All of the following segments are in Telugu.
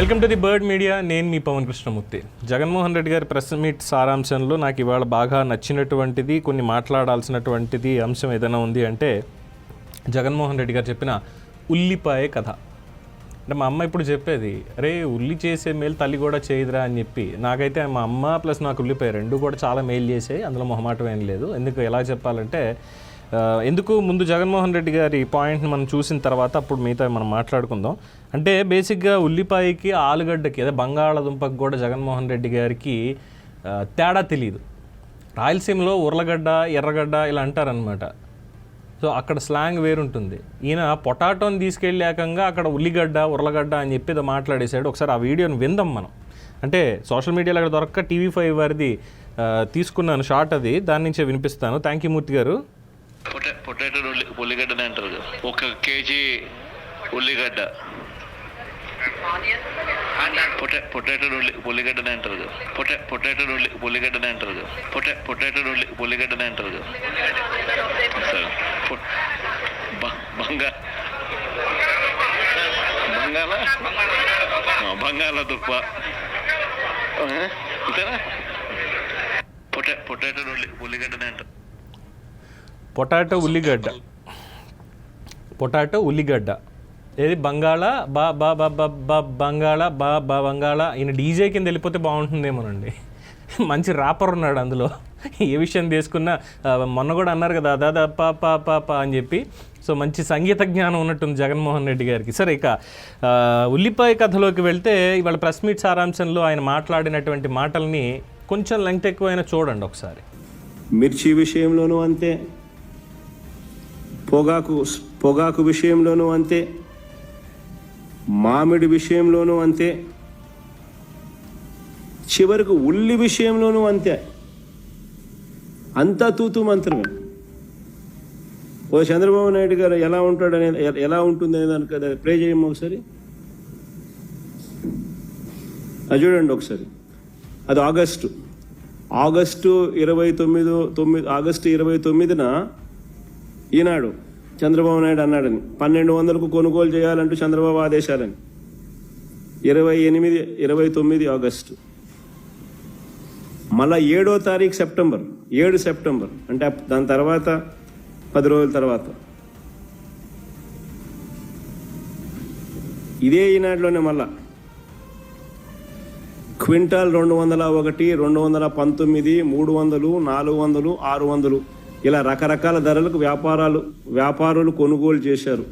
Welcome to the Bird Media. నేను మీ పవన్ కృష్ణమూర్తి. జగన్మోహన్ రెడ్డి గారి ప్రెస్ మీట్ సారాంశంలో నాకు ఇవాళ బాగా నచ్చినటువంటిది కొన్ని మాట్లాడాల్సినటువంటిది అంశం ఏదైనా ఉంది అంటే జగన్మోహన్ రెడ్డి గారు చెప్పిన ఉల్లిపాయ కథ. అంటే మా అమ్మ ఇప్పుడు చెప్పేది అరే ఉల్లి చేసే మేలు తల్లి కూడా చేయదురా అని చెప్పి. నాకైతే మా అమ్మ ప్లస్ నాకు ఉల్లిపాయ రెండు కూడా చాలా మేలు చేసాయి అందులో మొహమాటం ఏం లేదు. ఎందుకు ఎలా చెప్పాలంటే ఎందుకు ముందు జగన్మోహన్ రెడ్డి గారి పాయింట్ని మనం చూసిన తర్వాత అప్పుడు మిగతా మనం మాట్లాడుకుందాం. అంటే బేసిక్గా ఉల్లిపాయకి ఆలుగడ్డకి అదే బంగాళాదుంపకి కూడా జగన్మోహన్ రెడ్డి గారికి తేడా తెలియదు రాయలసీమలో ఉర్లగడ్డ ఎర్రగడ్డ ఇలా అంటారనమాట సో అక్కడ స్లాంగ్ వేరుంటుంది. ఈయన పొటాటోని తీసుకెళ్ళాకంగా అక్కడ ఉల్లిగడ్డ ఉర్లగడ్డ అని చెప్పి మాట్లాడేశాడు. ఒకసారి ఆ వీడియోని విందాం మనం. అంటే సోషల్ మీడియాలో అక్కడ దొరక్క టీవీ ఫైవ్ వారిది తీసుకున్నాను షార్ట్ అది. దాని నుంచే వినిపిస్తాను. థ్యాంక్ యూ మూర్తి గారు. పొటాటో ఉల్లి ఉల్లిగడ్డనే అంటారు కదా. ఒక కేజీ ఉల్లిగడ్డ పొటా పొటాటో ఉల్లి ఉల్లిగడ్డనే అంటారు కదా. పొటా పొటాటో ఉల్లి ఉల్లిగడ్డనే అంటారు కదా. పొటా పొటాటో ఉల్లి ఉల్లిగడ్డనే అంటారు కదా. సరే. పొ- బ- బంగా బంగాళ ఆ, బంగాళదుంప ఆ, అంతేనా పొటా పొటాటో ఉల్లి ఉల్లిగడ్డనే అంటారు పొటాటో ఉల్లిగడ్డ. పొటాటో ఉల్లిగడ్డ. ఏది? బంగాళ? బా బా బా బా బా బంగాళ బా బా బంగాళ. ఈయన డీజే కింద వెళ్ళిపోతే బాగుంటుందేమోనండి. మంచి రాపర్ ఉన్నాడు అందులో. ఏ విషయం తీసుకున్నా మొన్న కూడా అన్నారు కదా దాదా పా పా పా పా అని చెప్పి. సో మంచి సంగీత జ్ఞానం ఉన్నట్టుంది జగన్మోహన్ రెడ్డి గారికి. సరే ఇక ఉల్లిపాయ కథలోకి వెళ్తే ఇవాళ ప్రెస్ మీట్ సారాంశంలో ఆయన మాట్లాడినటువంటి మాటల్ని కొంచెం లెంగ్త్ ఎక్కువైనా చూడండి ఒకసారి. మిర్చి విషయంలోనూ అంతే. పొగాకు పొగాకు విషయంలోనూ అంతే మామిడి విషయంలోనూ అంతే చివరికి ఉల్లి విషయంలోనూ అంతే. అంతా తూతూ మంత్రమే. ఓ చంద్రబాబు నాయుడు గారు ఎలా ఉంటాడనే ఎలా ఉంటుంది అనే దానికి అది ప్రే చేయము ఒకసారి. అది చూడండి ఒకసారి. అది ఆగస్టు. ఆగస్టు ఇరవై తొమ్మిది తొమ్మిది ఆగస్టు ఇరవై తొమ్మిదిన ఈనాడు చంద్రబాబు నాయుడు అన్నాడని పన్నెండు వందలకు కొనుగోలు చేయాలంటూ చంద్రబాబు ఆదేశాలని. ఇరవై ఎనిమిది ఇరవై తొమ్మిది ఆగస్టు. మళ్ళా ఏడో తారీఖు సెప్టెంబర్ ఏడు సెప్టెంబర్ అంటే దాని తర్వాత పది రోజుల తర్వాత. ఇదే ఈనాడులోనే మళ్ళా. క్వింటాల్ రెండు వందల ఒకటి రెండు వందల పంతొమ్మిది మూడు వందలు నాలుగు వందలు ఆరు వందలు. ఇలా రకరకాల ధరలకు వ్యాపారాలు వ్యాపారులు కొనుగోలు చేశారు.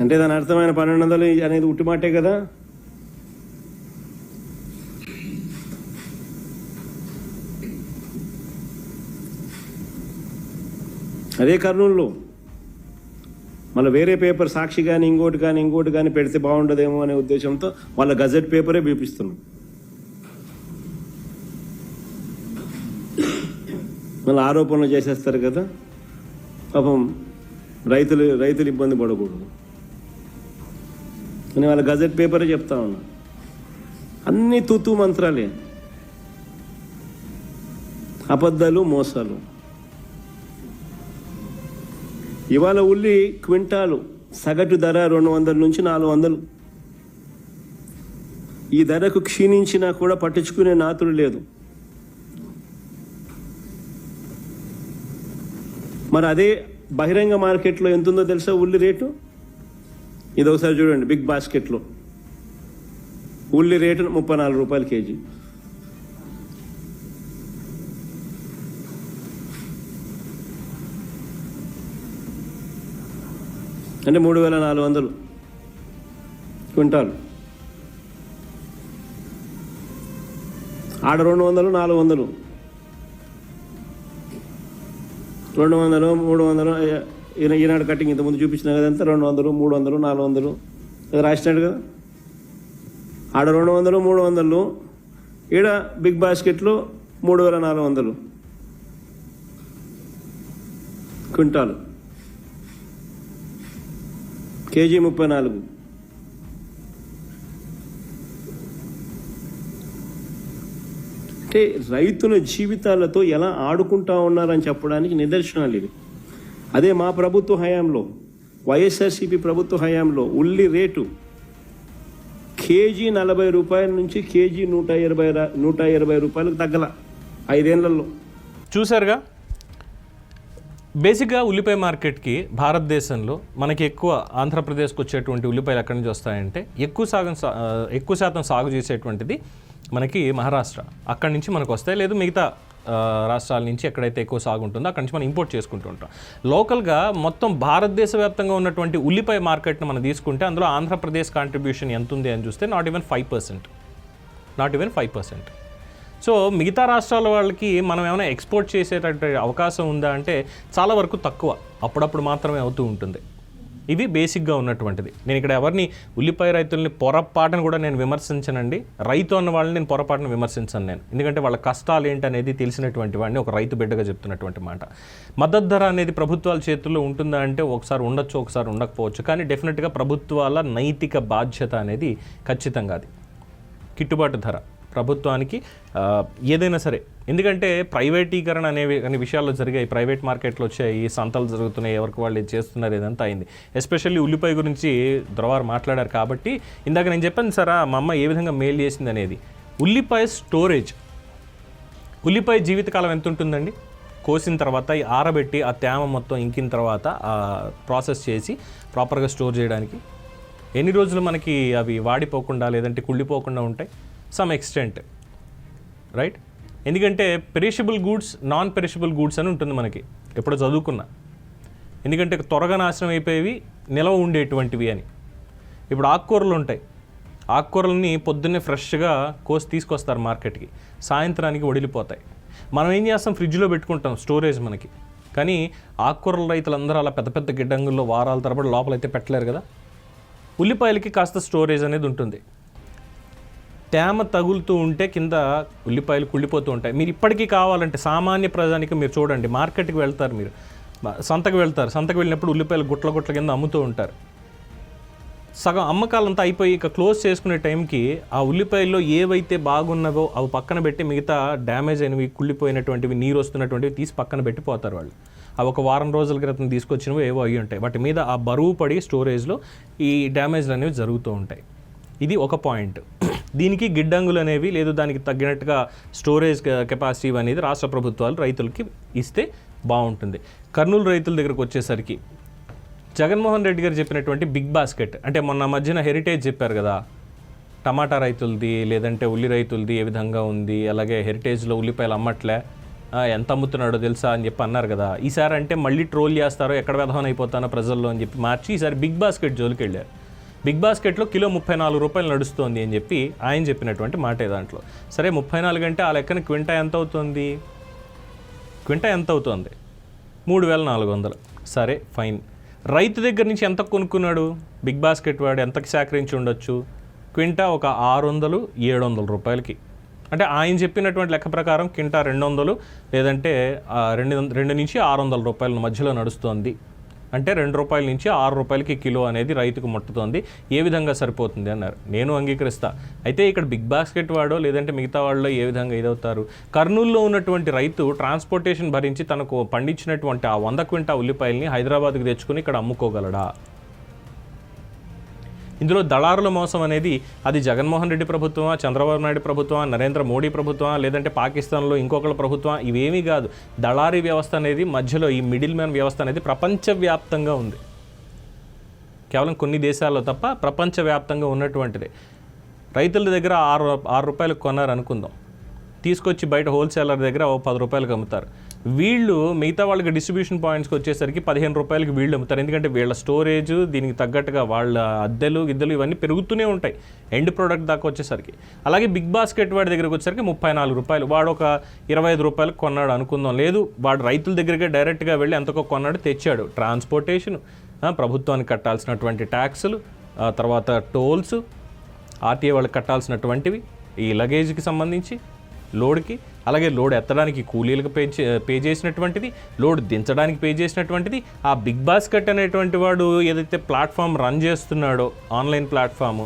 అంటే దాని అర్థమైన పన్నెండు వందలు అనేది ఉట్టిమాటే కదా? అదే కర్నూలులో. మళ్ళీ వేరే పేపర్ సాక్షి కానీ ఇంకోటి కానీ ఇంకోటి కానీ పెడితే బాగుండదేమో అనే ఉద్దేశంతో వాళ్ళ గజెట్ పేపరే చూపిస్తున్నాం మళ్ళీ ఆరోపణలు చేసేస్తారు కదా. పాపం రైతులు రైతులు ఇబ్బంది పడకూడదు. నేను వాళ్ళ గజెట్ పేపరే చెప్తా ఉన్నా. అన్ని తూతూ మంత్రాలే. అబద్ధాలు మోసాలు. ఇవాళ ఉల్లి క్వింటాలు సగటు ధర రెండు వందల నుంచి నాలుగు వందలు. ఈ ధరకు క్షీణించినా కూడా పట్టించుకునే నాతుడు లేదు. మరి అదే బహిరంగ మార్కెట్లో ఎంత ఉందో తెలుసా ఉల్లి రేటు? ఇది ఒకసారి చూడండి బిగ్ బాస్కెట్లో. ఉల్లి రేటు ముప్పై నాలుగు రూపాయలు కేజీ. అంటే మూడు వేల నాలుగు వందలు క్వింటాలు. ఆడ రెండు వందలు నాలుగు వందలు. రెండు వందలు మూడు వందలు ఈనాడు కటింగ్ ఇంతకుముందు చూపించిన కదంతా రెండు వందలు మూడు వందలు నాలుగు వందలు అది రాసినాడు కదా? ఆడ రెండు వందలు మూడు వందలు ఈడ బిగ్ బాస్కెట్లు మూడు వేల నాలుగు వందలు క్వింటాలు. కేజీ ముప్పై నాలుగు. అంటే రైతుల జీవితాలతో ఎలా ఆడుకుంటా ఉన్నారని చెప్పడానికి నిదర్శనాలు ఇవి. అదే మా ప్రభుత్వ హయాంలో వైఎస్ఆర్సీపీ ప్రభుత్వ హయాంలో ఉల్లి రేటు కేజీ నలభై రూపాయల నుంచి కేజీ నూట ఇరవై నూట ఇరవై రూపాయలకు తగ్గల ఐదేళ్ళలో. చూసారుగా బేసిక్గా ఉల్లిపాయ మార్కెట్కి భారతదేశంలో మనకి ఎక్కువ ఆంధ్రప్రదేశ్కి వచ్చేటువంటి ఉల్లిపాయలు ఎక్కడి నుంచి వస్తాయంటే ఎక్కువ సాగం సా- ఎక్కువ శాతం సాగు చేసేటువంటిది మనకి మహారాష్ట్ర. అక్కడి నుంచి మనకు వస్తాయి. లేదు మిగతా రాష్ట్రాల నుంచి ఎక్కడైతే ఎక్కువ సాగు ఉంటుందో అక్కడి నుంచి మనం ఇంపోర్ట్ చేసుకుంటూ ఉంటాం. లోకల్గా మొత్తం భారతదేశ వ్యాప్తంగా ఉన్నటువంటి ఉల్లిపాయ మార్కెట్ను మనం తీసుకుంటే అందులో ఆంధ్రప్రదేశ్ కాంట్రిబ్యూషన్ ఎంత ఉంది అని చూస్తే not even five percent not even five percent so మిగతా రాష్ట్రాల వాళ్ళకి మనం ఏమైనా ఎక్స్పోర్ట్ చేసేటటువంటి అవకాశం ఉందా అంటే చాలా వరకు తక్కువ. అప్పుడప్పుడు మాత్రమే అవుతూ ఉంటుంది. ఇది బేసిక్గా ఉన్నటువంటిది. నేను ఇక్కడ ఎవరిని ఉల్లిపాయ రైతుల్ని పొరపాటును కూడా నేను విమర్శించనండి. రైతు అన్న వాళ్ళని నేను పొరపాటును విమర్శించను నేను. ఎందుకంటే వాళ్ళ కష్టాలు ఏంటనేది తెలిసినటువంటి వాడిని ఒక రైతు బిడ్డగా చెప్తున్నటువంటి మాట. మద్దతు ధర అనేది ప్రభుత్వాల చేతుల్లో ఉంటుందా అంటే ఒకసారి ఉండొచ్చు ఒకసారి ఉండకపోవచ్చు. కానీ డెఫినెట్గా ప్రభుత్వాల నైతిక బాధ్యత అనేది ఖచ్చితంగా అది. గిట్టుబాటు ధర. ప్రభుత్వానికి ఏదైనా సరే. ఎందుకంటే ప్రైవేటీకరణ అనేవి అనే విషయాల్లో జరిగాయి. ప్రైవేట్ మార్కెట్లో వచ్చాయి సంతలు జరుగుతున్నాయి ఎవరికి వాళ్ళు చేస్తున్నారు ఇదంతా అయింది. ఎస్పెషల్లీ ఉల్లిపాయ గురించి ద్రవారు మాట్లాడారు కాబట్టి ఇందాక నేను చెప్పాను సారా మా అమ్మ ఏ విధంగా మెయిల్ చేసింది అనేది ఉల్లిపాయ స్టోరేజ్. ఉల్లిపాయ జీవితకాలం ఎంత ఉంటుందండి కోసిన తర్వాత ఆరబెట్టి ఆ తేమ మొత్తం ఇంకిన తర్వాత ఆ ప్రాసెస్ చేసి ప్రాపర్గా స్టోర్ చేయడానికి. ఎన్ని రోజులు మనకి అవి వాడిపోకుండా లేదంటే కుళ్ళిపోకుండా ఉంటాయి? సమ్ ఎక్స్టెంట్ రైట్ ఎందుకంటే perishable goods non perishable goods అని ఉంటుంది మనకి. ఎప్పుడో చదువుకున్నా. ఎందుకంటే త్వరగా నాశనం అయిపోయేవి నిలవ ఉండేటువంటివి అని. ఇప్పుడు ఆకుకూరలు ఉంటాయి. ఆకుకూరలని పొద్దున్నే ఫ్రెష్గా కోసి తీసుకొస్తారు మార్కెట్కి. సాయంత్రానికి వడిలిపోతాయి. మనం ఏం చేస్తాం? ఫ్రిడ్జ్లో పెట్టుకుంటాం స్టోరేజ్ మనకి. కానీ ఆకుకూరల రైతులందరూ అలా పెద్ద పెద్ద గిడ్డంగుల్లో వారాల తరబడి లోపలైతే పెట్టలేరు కదా. ఉల్లిపాయలకి కాస్త స్టోరేజ్ అనేది ఉంటుంది. తేమ తగులుతూ ఉంటే కింద ఉల్లిపాయలు కుళ్ళిపోతూ ఉంటాయి. మీరు ఇప్పటికీ కావాలంటే సామాన్య ప్రజానికి మీరు చూడండి మార్కెట్కి వెళ్తారు మీరు. సంతకు వెళ్తారు. సంతకు వెళ్ళినప్పుడు ఉల్లిపాయలు గుట్ల గుట్ల కింద అమ్ముతూ ఉంటారు. సగం అమ్మకాలంతా అయిపోయి ఇక క్లోజ్ చేసుకునే టైంకి ఆ ఉల్లిపాయల్లో ఏవైతే బాగున్నవో అవి పక్కన పెట్టి మిగతా డ్యామేజ్ అయినవి కుళ్ళిపోయినటువంటివి నీరు వస్తున్నటువంటివి తీసి పక్కన పెట్టిపోతారు వాళ్ళు. అవి ఒక వారం రోజుల క్రితం తీసుకొచ్చినవి ఏవో అయ్యి ఉంటాయి. వాటి మీద ఆ బరువు పడి స్టోరేజ్లో ఈ డ్యామేజ్లు అనేవి జరుగుతూ ఉంటాయి. ఇది ఒక పాయింట్. దీనికి గిడ్డంగులు అనేవి లేదు దానికి తగ్గినట్టుగా స్టోరేజ్ కెపాసిటీ అనేది రాష్ట్ర ప్రభుత్వాలు రైతులకి ఇస్తే బాగుంటుంది. కర్నూలు రైతుల దగ్గరకు వచ్చేసరికి జగన్మోహన్ రెడ్డి గారు చెప్పినటువంటి బిగ్ బాస్కెట్ అంటే మొన్న మధ్యన హెరిటేజ్ చెప్పారు కదా టమాటా రైతులది లేదంటే ఉల్లి రైతులది ఏ విధంగా ఉంది అలాగే హెరిటేజ్లో ఉల్లిపాయలు అమ్మట్లే ఎంత అమ్ముతున్నాడో తెలుసా అని చెప్పి అన్నారు కదా ఈసారి అంటే మళ్ళీ ట్రోల్ చేస్తారో ఎక్కడ వ్యధం అయిపోతానో ప్రజల్లో అని చెప్పి మార్చి ఈసారి బిగ్ బాస్కెట్ జోలికి వెళ్ళారు బిగ్ బాస్కెట్లో కిలో ముప్పై నాలుగు రూపాయలు నడుస్తోంది అని చెప్పి ఆయన చెప్పినటువంటి మాటే దాంట్లో? సరే ముప్పై నాలుగు అంటే ఆ లెక్కన క్వింటా ఎంత అవుతుంది? క్వింటా ఎంత అవుతుంది? మూడు వేల నాలుగు వందలు. సరే ఫైన్. రైతు దగ్గర నుంచి ఎంత కొనుక్కున్నాడు? బిగ్ బాస్కెట్ వాడు ఎంతకి సేకరించి ఉండొచ్చు? క్వింటా ఒక ఆరు వందలు ఏడు వందల రూపాయలకి. అంటే ఆయన చెప్పినటువంటి లెక్క ప్రకారం క్వింటా రెండు వందలు లేదంటే రెండు రెండు నుంచి ఆరు వందల రూపాయల మధ్యలో నడుస్తోంది. అంటే రెండు రూపాయల నుంచి ఆరు రూపాయలకి కిలో అనేది రైతుకు ముట్టుతోంది. ఏ విధంగా సరిపోతుంది అన్నారు. నేను అంగీకరిస్తా. అయితే ఇక్కడ బిగ్ బాస్కెట్ వాడో లేదంటే మిగతా వాళ్ళు ఏ విధంగా ఇదవుతారు? కర్నూలులో ఉన్నటువంటి రైతు ట్రాన్స్పోర్టేషన్ భరించి తనకు పండించినటువంటి ఆ వంద క్వింటా ఉల్లిపాయల్ని హైదరాబాద్కి తెచ్చుకుని ఇక్కడ అమ్ముకోగలడా? ఇందులో దళారుల మోసం అనేది అది జగన్మోహన్ రెడ్డి ప్రభుత్వమా చంద్రబాబు నాయుడు ప్రభుత్వమా నరేంద్ర మోడీ ప్రభుత్వమా లేదంటే పాకిస్తాన్లో ఇంకొకళ్ళ ప్రభుత్వం ఇవేమీ కాదు. దళారీ వ్యవస్థ అనేది మధ్యలో ఈ మిడిల్ మ్యాన్ వ్యవస్థ అనేది ప్రపంచవ్యాప్తంగా ఉంది. కేవలం కొన్ని దేశాల్లో తప్ప ప్రపంచవ్యాప్తంగా ఉన్నటువంటిది. రైతుల దగ్గర ఆరు ఆరు రూపాయలకు కొన్నారనుకుందాం తీసుకొచ్చి బయట హోల్సేలర్ దగ్గర ఓ పది రూపాయలకు అమ్ముతారు. వీళ్ళు మిగతా వాళ్ళకి డిస్ట్రిబ్యూషన్ పాయింట్స్కి వచ్చేసరికి పదిహేను రూపాయలకి వీళ్ళు అమ్ముతారు. ఎందుకంటే వీళ్ళ స్టోరేజ్ దీనికి తగ్గట్టుగా వాళ్ళ అద్దెలు గిద్దెలు ఇవన్నీ పెరుగుతూనే ఉంటాయి. ఎండ్ ప్రోడక్ట్ దాకా వచ్చేసరికి. అలాగే బిగ్ బాస్కెట్ వాడి దగ్గరికి వచ్చేసరికి ముప్పై నాలుగు రూపాయలు. వాడు ఒక ఇరవై ఐదు రూపాయలకు కొన్నాడు అనుకుందాం. లేదు వాడు రైతుల దగ్గరికి డైరెక్ట్గా వెళ్ళి ఎంతకో కొన్నాడు తెచ్చాడు. ట్రాన్స్పోర్టేషన్ ప్రభుత్వానికి కట్టాల్సినటువంటి ట్యాక్సులు తర్వాత టోల్స్ ఆర్టీఏ వాళ్ళకి కట్టాల్సినటువంటివి ఈ లగేజ్కి సంబంధించి లోడ్కి అలాగే లోడ్ ఎత్తడానికి కూలీలకు పే చే- పే చేసినటువంటిది లోడ్ దించడానికి పే చేసినటువంటిది ఆ బిగ్ బాస్కెట్ అనేటువంటి వాడు ఏదైతే ప్లాట్ఫామ్ రన్ చేస్తున్నాడో ఆన్లైన్ ప్లాట్ఫామ్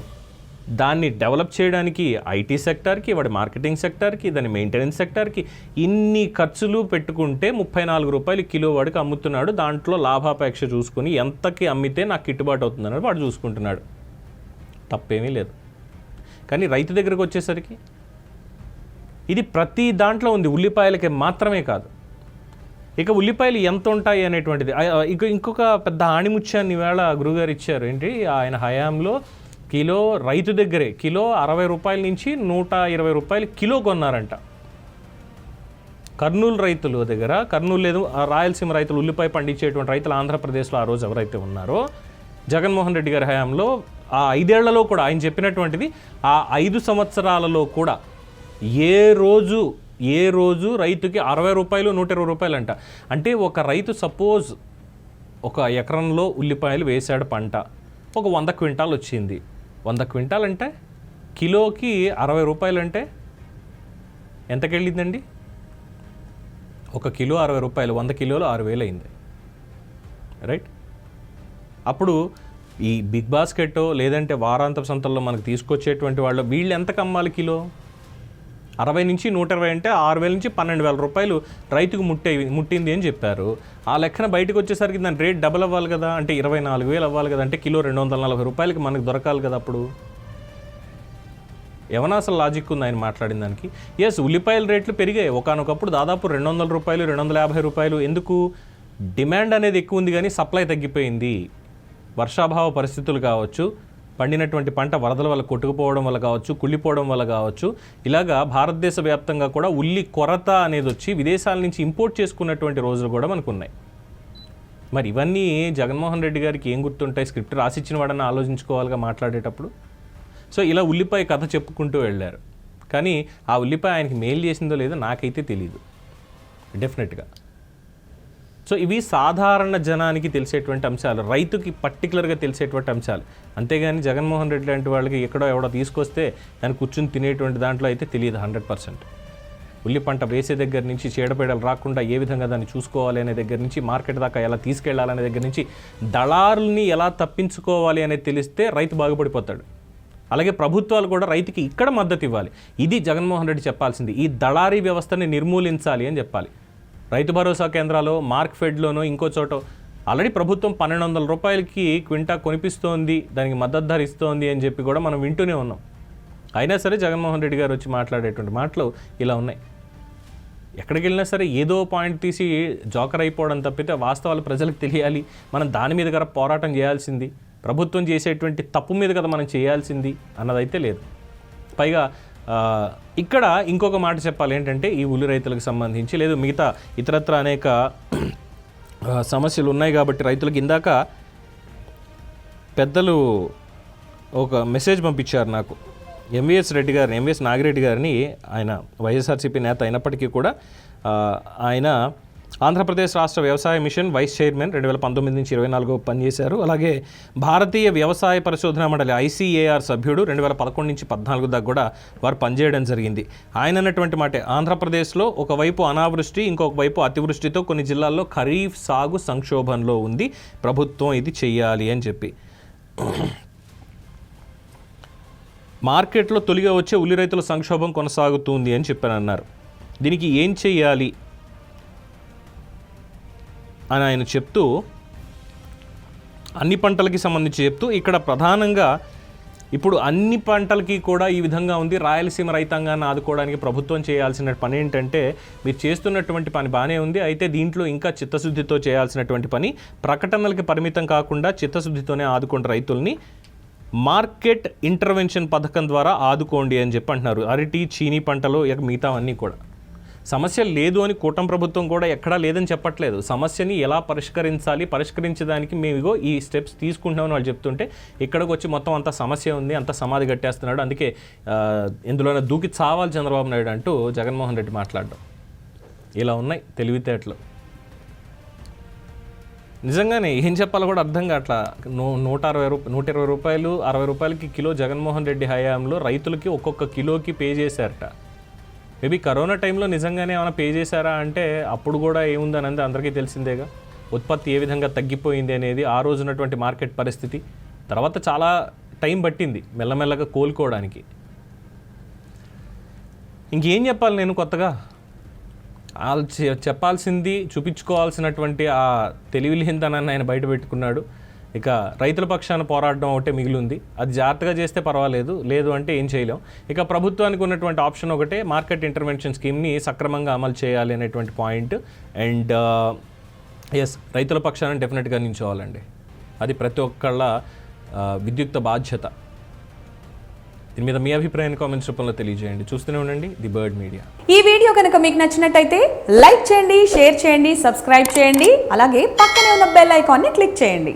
దాన్ని డెవలప్ చేయడానికి ఐటీ సెక్టార్కి వాడి మార్కెటింగ్ సెక్టార్కి దాని మెయింటెనెన్స్ సెక్టార్కి ఇన్ని ఖర్చులు పెట్టుకుంటే ముప్పై నాలుగు రూపాయలు కిలో వాడికి అమ్ముతున్నాడు. దాంట్లో లాభాపేక్ష చూసుకుని ఎంతకి అమ్మితే నాకు గిట్టుబాటు అవుతుందన్నాడు వాడు చూసుకుంటున్నాడు. తప్పేమీ లేదు. కానీ రైతు దగ్గరకు వచ్చేసరికి ఇది ప్రతి దాంట్లో ఉంది. ఉల్లిపాయలకి మాత్రమే కాదు. ఇక ఉల్లిపాయలు ఎంత ఉంటాయి అనేటువంటిది. ఇక ఇంకొక పెద్ద ఆణిముత్యాన్ని ఈవేళ గురుగారు ఇచ్చారు. ఏంటి? ఆయన హయాంలో కిలో రైతు దగ్గరే కిలో అరవై రూపాయల నుంచి నూట ఇరవై రూపాయలు కిలో కొన్నారంట. కర్నూలు రైతుల దగ్గర కర్నూలు లేదు రాయలసీమ రైతులు ఉల్లిపాయ పండించేటువంటి రైతులు ఆంధ్రప్రదేశ్లో ఆ రోజు ఎవరైతే ఉన్నారో జగన్మోహన్ రెడ్డి గారి హయాంలో ఆ ఐదేళ్ళలో కూడా ఆయన చెప్పినటువంటిది ఆ ఐదు సంవత్సరాలలో కూడా ఏ రోజు ఏ రోజు రైతుకి అరవై రూపాయలు నూట ఇరవై రూపాయలు అంట అంటే ఒక రైతు సపోజ్ ఒక ఎకరంలో ఉల్లిపాయలు వేశాడు పంట. ఒక వంద క్వింటాల్ వచ్చింది. వంద క్వింటాల్ అంటే కిలోకి అరవై రూపాయలు అంటే ఎంతకెళ్ళిందండి? ఒక కిలో అరవై రూపాయలు వంద కిలోలు ఆరు వేలు అయింది రైట్? అప్పుడు ఈ బిగ్ బాస్కెట్ లేదంటే వారాంత సంతల్లో మనకు తీసుకొచ్చేటువంటి వాళ్ళు వీళ్ళు ఎంతకు అమ్మాలి కిలో? అరవై నుంచి నూట ఇరవై అంటే ఆరు వేల నుంచి పన్నెండు వేల రూపాయలు రైతుకు ముట్టే ముట్టింది అని చెప్పారు. ఆ లెక్కన బయటకు వచ్చేసరికి దాని రేట్ డబుల్ అవ్వాలి కదా అంటే ఇరవై నాలుగు వేలు అవ్వాలి కదా అంటే కిలో రెండు వందల నలభై రూపాయలకి మనకు దొరకాలి కదా అప్పుడు? ఏమన్నా అసలు లాజిక్ ఉంది ఆయన మాట్లాడిన దానికి? ఎస్ ఉల్లిపాయల రేట్లు పెరిగాయి. ఒకనొకప్పుడు దాదాపు రెండు వందల రూపాయలు రెండు వందల యాభై రూపాయలు. ఎందుకు? డిమాండ్ అనేది ఎక్కువ ఉంది కానీ సప్లై తగ్గిపోయింది. వర్షాభావ పరిస్థితులు కావచ్చు పండినటువంటి పంట వరదల వల్ల కొట్టుకుపోవడం వల్ల కావచ్చు కుళ్ళిపోవడం వల్ల కావచ్చు. ఇలాగా భారతదేశ వ్యాప్తంగా కూడా ఉల్లి కొరత అనేది వచ్చి విదేశాల నుంచి ఇంపోర్ట్ చేసుకున్నటువంటి రోజులు కూడా మనకు ఉన్నాయి మరి ఇవన్నీ జగన్మోహన్ రెడ్డి గారికి ఏం గుర్తుంటాయి? స్క్రిప్ట్ రాసిచ్చిన వాడని ఆలోచించుకోవాలిగా మాట్లాడేటప్పుడు? సో ఇలా ఉల్లిపాయ కథ చెప్పుకుంటూ వెళ్ళారు. కానీ ఆ ఉల్లిపాయ ఆయనకి మెయిల్ చేసిందో లేదో నాకైతే తెలియదు డెఫినెట్గా సో ఇవి సాధారణ జనానికి తెలిసేటువంటి అంశాలు రైతుకి పర్టికులర్గా తెలిసేటువంటి అంశాలు. అంతేగాని జగన్మోహన్ రెడ్డి లాంటి వాళ్ళకి ఎక్కడో ఎవడో తీసుకొస్తే దాన్ని కూర్చుని తినేటువంటి దాంట్లో అయితే తెలియదు హండ్రెడ్ పర్సెంట్. ఉల్లి పంట వేసే దగ్గర నుంచి చీడపీడలు రాకుండా ఏ విధంగా దాన్ని చూసుకోవాలి అనే దగ్గర నుంచి మార్కెట్ దాకా ఎలా తీసుకెళ్ళాలనే దగ్గర నుంచి దళారుల్ని ఎలా తప్పించుకోవాలి అనేది తెలిస్తే రైతు బాగుపడిపోతాడు. అలాగే ప్రభుత్వాలు కూడా రైతుకి ఇక్కడ మద్దతు ఇవ్వాలి. ఇది జగన్మోహన్ రెడ్డి చెప్పాల్సింది. ఈ దళారీ వ్యవస్థని నిర్మూలించాలి అని చెప్పాలి. రైతు భరోసా కేంద్రాలు మార్క్ ఫెడ్లోనో ఇంకో చోట ఆల్రెడీ ప్రభుత్వం పన్నెండు వందల రూపాయలకి క్వింటా కొనిపిస్తోంది దానికి మద్దతు ధర ఇస్తోంది అని చెప్పి కూడా మనం వింటూనే ఉన్నాం. అయినా సరే జగన్మోహన్ రెడ్డి గారు వచ్చి మాట్లాడేటువంటి మాటలు ఇలా ఉన్నాయి. ఎక్కడికి వెళ్ళినా సరే ఏదో పాయింట్ తీసి జోకర్ అయిపోవడం తప్పితే వాస్తవాలు ప్రజలకు తెలియాలి. మనం దాని మీద కదా పోరాటం చేయాల్సింది. ప్రభుత్వం చేసేటువంటి తప్పు మీద కదా మనం చేయాల్సింది అన్నదైతే లేదు. పైగా ఇక్కడ ఇంకొక మాట చెప్పాలి ఏంటంటే ఈ ఉల్లి రైతులకు సంబంధించి లేదు మిగతా ఇతరత్ర అనేక సమస్యలు ఉన్నాయి కాబట్టి రైతులకు ఇందాక పెద్దలు ఒక మెసేజ్ పంపించారు నాకు. ఎంవిఎస్ రెడ్డి గారిని ఎంవిఎస్ నాగిరెడ్డి గారిని ఆయన వైఎస్ఆర్సీపీ నేత అయినప్పటికీ కూడా ఆయన ఆంధ్రప్రదేశ్ రాష్ట్ర వ్యవసాయ మిషన్ వైస్ చైర్మన్ రెండు వేల పంతొమ్మిది నుంచి ఇరవై నాలుగు పనిచేశారు. అలాగే భారతీయ వ్యవసాయ పరిశోధన మండలి ఐసీఏఆర్ సభ్యుడు రెండు వేల పదకొండు నుంచి పద్నాలుగు దాకా కూడా వారు పనిచేయడం జరిగింది. ఆయన అన్నటువంటి మాట ఆంధ్రప్రదేశ్లో ఒకవైపు అనావృష్టి ఇంకొక వైపు అతివృష్టితో కొన్ని జిల్లాల్లో ఖరీఫ్ సాగు సంక్షోభంలో ఉంది. ప్రభుత్వం ఇది చేయాలి అని చెప్పి. మార్కెట్లో తొలిగా వచ్చే ఉల్లి రైతుల సంక్షోభం కొనసాగుతుంది అని చెప్పారన్నారు దీనికి ఏం చేయాలి అని ఆయన చెప్తూ అన్ని పంటలకి సంబంధించి చెప్తూ ఇక్కడ ప్రధానంగా ఇప్పుడు అన్ని పంటలకి కూడా ఈ విధంగా ఉంది. రాయలసీమ రైతాంగాన్ని ఆదుకోవడానికి ప్రభుత్వం చేయాల్సిన పని ఏంటంటే మీరు చేస్తున్నటువంటి పని బాగానే ఉంది. అయితే దీంట్లో ఇంకా చిత్తశుద్ధితో చేయాల్సినటువంటి పని ప్రకటనలకి పరిమితం కాకుండా చిత్తశుద్ధితోనే ఆదుకోండి రైతుల్ని మార్కెట్ ఇంటర్వెన్షన్ పథకం ద్వారా ఆదుకోండి అని చెప్పి అంటున్నారు. అరటి చీనీ పంటలు ఇక మిగతావన్నీ కూడా. సమస్య లేదు అని కూటమి ప్రభుత్వం కూడా ఎక్కడా లేదని చెప్పట్లేదు. సమస్యని ఎలా పరిష్కరించాలి పరిష్కరించడానికి మేము ఇగో ఈ స్టెప్స్ తీసుకుంటున్నామని వాళ్ళు చెప్తుంటే ఇక్కడికి వచ్చి మొత్తం అంత సమస్య ఉంది అంత సమాధి కట్టేస్తున్నాడు. అందుకే ఇందులోనే దూకి చావాలి చంద్రబాబు నాయుడు అంటూ జగన్మోహన్ రెడ్డి మాట్లాడడం. ఇలా ఉన్నాయి తెలివితేటలు. నిజంగానే ఏం చెప్పాలో కూడా అర్థం కావట్లా. నూ నూట అరవై రూపాయలు నూట ఇరవై రూపాయలు అరవై రూపాయలకి కిలో జగన్మోహన్ రెడ్డి హయాంలో రైతులకి ఒక్కొక్క కిలోకి పే చేశారట. మేబీ కరోనా టైంలో నిజంగానే ఏమైనా పే చేశారా అంటే అప్పుడు కూడా ఏముందని అనేది అందరికీ తెలిసిందేగా. ఉత్పత్తి ఏ విధంగా తగ్గిపోయింది అనేది ఆ రోజు ఉన్నటువంటి మార్కెట్ పరిస్థితి. తర్వాత చాలా టైం పట్టింది మెల్లమెల్లగా కోలుకోవడానికి. ఇంకేం చెప్పాలి నేను కొత్తగా? వాళ్ళు చెప్పాల్సింది చూపించుకోవాల్సినటువంటి ఆ తెలివిలేనితనాన్ని ఆయన బయట పెట్టుకున్నాడు. ఇక రైతుల పక్షాన పోరాడడం ఒకటే మిగిలింది. అది జాగ్రత్తగా చేస్తే పర్వాలేదు లేదు అంటే ఏం చేయలేం. ఇక ప్రభుత్వానికి ఉన్నటువంటి ఆప్షన్ ఒకటే మార్కెట్ ఇంటర్వెన్షన్ స్కీమ్ని సక్రమంగా అమలు చేయాలి అనేటువంటి పాయింట్. అండ్ ఎస్ రైతుల పక్షాన డెఫినెట్గా నించోవాలండి అది ప్రతి ఒక్కళ్ళ విద్యుక్త బాధ్యత. దీని మీద మీ అభిప్రాయాన్ని కామెంట్స్ రూపంలో తెలియజేయండి. చూస్తూనే ఉండండి ది బర్డ్ మీడియా. ఈ వీడియో కనుక మీకు నచ్చినట్టయితే లైక్ చేయండి షేర్ చేయండి సబ్స్క్రైబ్ చేయండి అలాగే పక్కనే ఉన్న బెల్ ఐకాన్ని క్లిక్ చేయండి.